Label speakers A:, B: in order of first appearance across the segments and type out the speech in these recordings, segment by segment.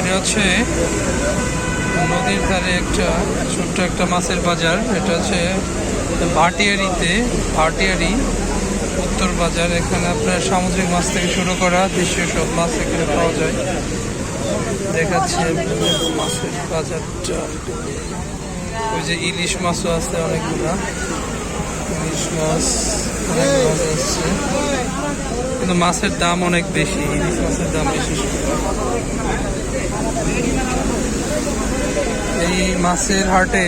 A: এটা হচ্ছে নদীর ধারে একটা ছোট্ট একটা মাছের বাজার। এটা হচ্ছে ভাটিয়ারিতে, ভাটিয়ারি উত্তর বাজার। এখানে আপনার সামুদ্রিক মাছ থেকে শুরু করা, দেশীয় সব মাছ এখানে পাওয়া যায়। দেখাচ্ছে মাছের বাজারটা। ওই যে ইলিশ মাছও আছে অনেকগুলা। ইলিশ মাছ কিন্তু মাছের দাম অনেক বেশি, ইলিশ মাছের দাম বেশি এই মাছের হাটে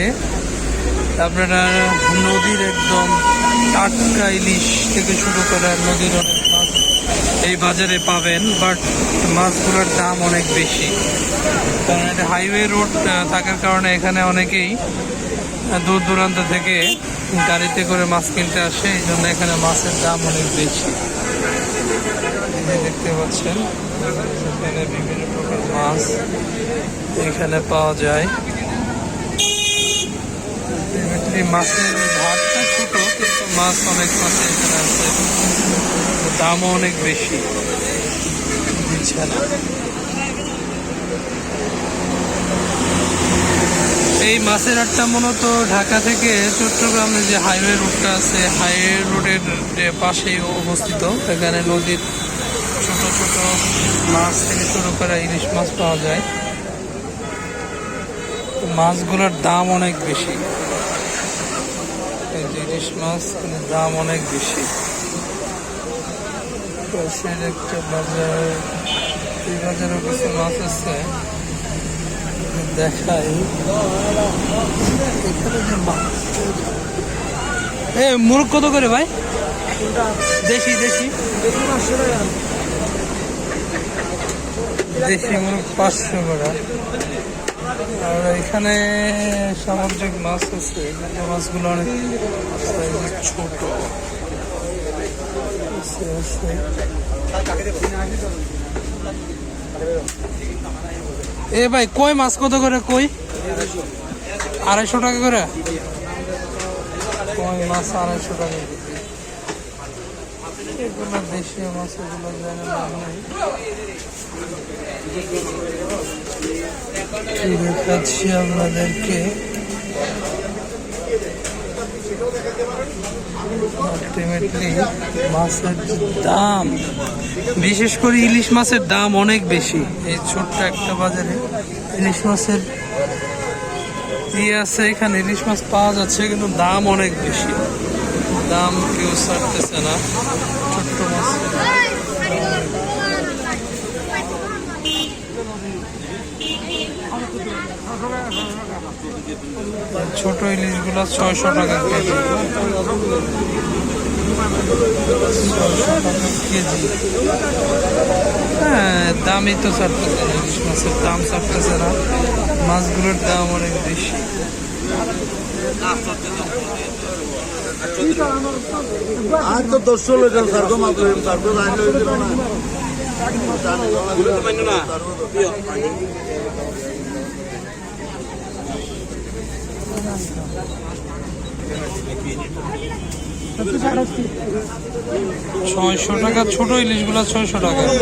A: আপনারা নদীর একদম টাটকা ইলিশ থেকে শুরু করে নদীর অনেক মাছ এই বাজারে পাবেন বাট মাছগুলোর দাম অনেক বেশি। কারণ এটা হাইওয়ে রোড থাকার কারণে এখানে অনেকেই দূর দূরান্ত থেকে গাড়িতে করে মাছ কিনতে আসে, এই জন্য এখানে মাছের দাম অনেক বেশি। দেখতে পাচ্ছেন, এখানে বিভিন্ন প্রকার মাছ এখানে পাওয়া যায়। Ultimately মাছের ভাতটা ছোট, কিন্তু মাছ অনেক মাছ এখানে আছে। দামও অনেক বেশি। এই মাছের আটটা মূলত ঢাকা থেকে চট্টগ্রামে যে হাইওয়ে রোডটা আছে, হাইওয়ে রোডের পাশেই অবস্থিত। এখানে নদীর ছোট ছোট মাছ থেকে শুরু করে ইলিশ মাছ পাওয়া যায়। মাছগুলোর দাম অনেক বেশি। এই ইলিশ মাছ দাম অনেক বেশি। পাশের একটা বাজার এই বাজারেও কিছু মাছ আছে দেখাই। এখানে যে মাছ। এ মুরগ কত করে ভাই? দেশি দেশি। দেশি মুরগ পাঁচশো করে আর এখানে সামুদ্রিক মাছ আছে মাছগুলো অনেক ছোট। এ ভাই, কই মাছ কত করে কই আড়াইশো টাকা করে কই মাছ আড়াইশো টাকা। এগুলো মাছ এগুলো আপনাদেরকে? মাছের দাম, বিশেষ করে ইলিশ মাছের দাম অনেক বেশি। এই ছোট্ট একটা বাজারে ইলিশ মাছের ইয়ে আছে, এখানে ইলিশ মাছ পাওয়া যাচ্ছে, কিন্তু দাম অনেক বেশি। দাম কেউ ছাড়তেছে না। ছোট্ট মাছ। ছোট ইলিশগুলো ছয়শো টাকা কেজি। টাকা কেজি। হ্যাঁ দামই তো ছাড়তেছে ইলিশ মাছের দাম ছাড়তেছে না। মাছগুলোর দাম অনেক বেশি।
B: আজ তো দশশো লোকের সার্গো মাত্র সার্গো আইন হয়েছিল না
A: ছয়শো টাকা ছোট ইলিশগুলো ছয়শো টাকা নিল।